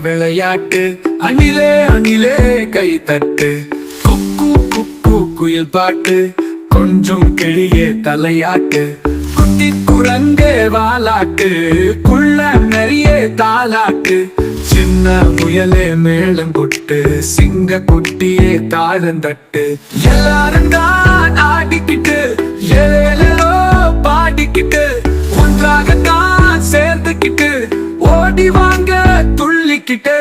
விளையாட்டு அணிலே அணிலே கை தட்டு. குக்கு குக்கு குயில் பாட்டு கொஞ்சம் கிழியே தலையாட்டு. குட்டி குரங்கே வாலாட்டு குள்ள நிறைய தாலாட்டு. சின்ன முயலே மேளம் கொட்டு சிங்க குட்டியே தாழந்தட்டு எல்லாரும் தான் ஆடிக்கிட்டு ஏழோ பாடிக்கிட்டு ஒன்றாக தான் சேர்ந்துக்கிட்டு ஓடி வாங்க. விட்டுட்டு.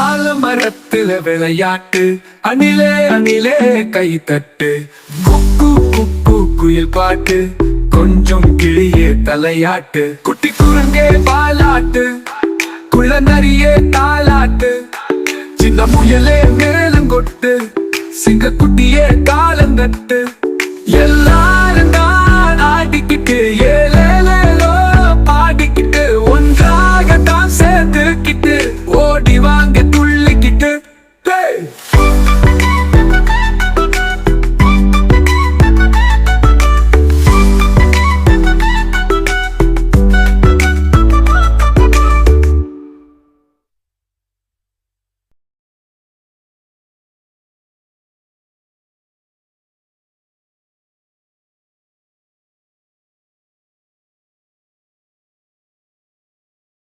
ஆலமரத்துல விளையாட்டு அணிலே அணிலே கை தட்டு. குக்கு குக்கு குயில் பாட்டு கொஞ்சம் கிளியே தலையாட்டு. குட்டி குரங்கே பாலாட்டு குள்ள நரியே தாலாட்டு சின்ன முயலே மேலங்கொட்டு சிங்க குட்டியே காலங்கட்டு Woo!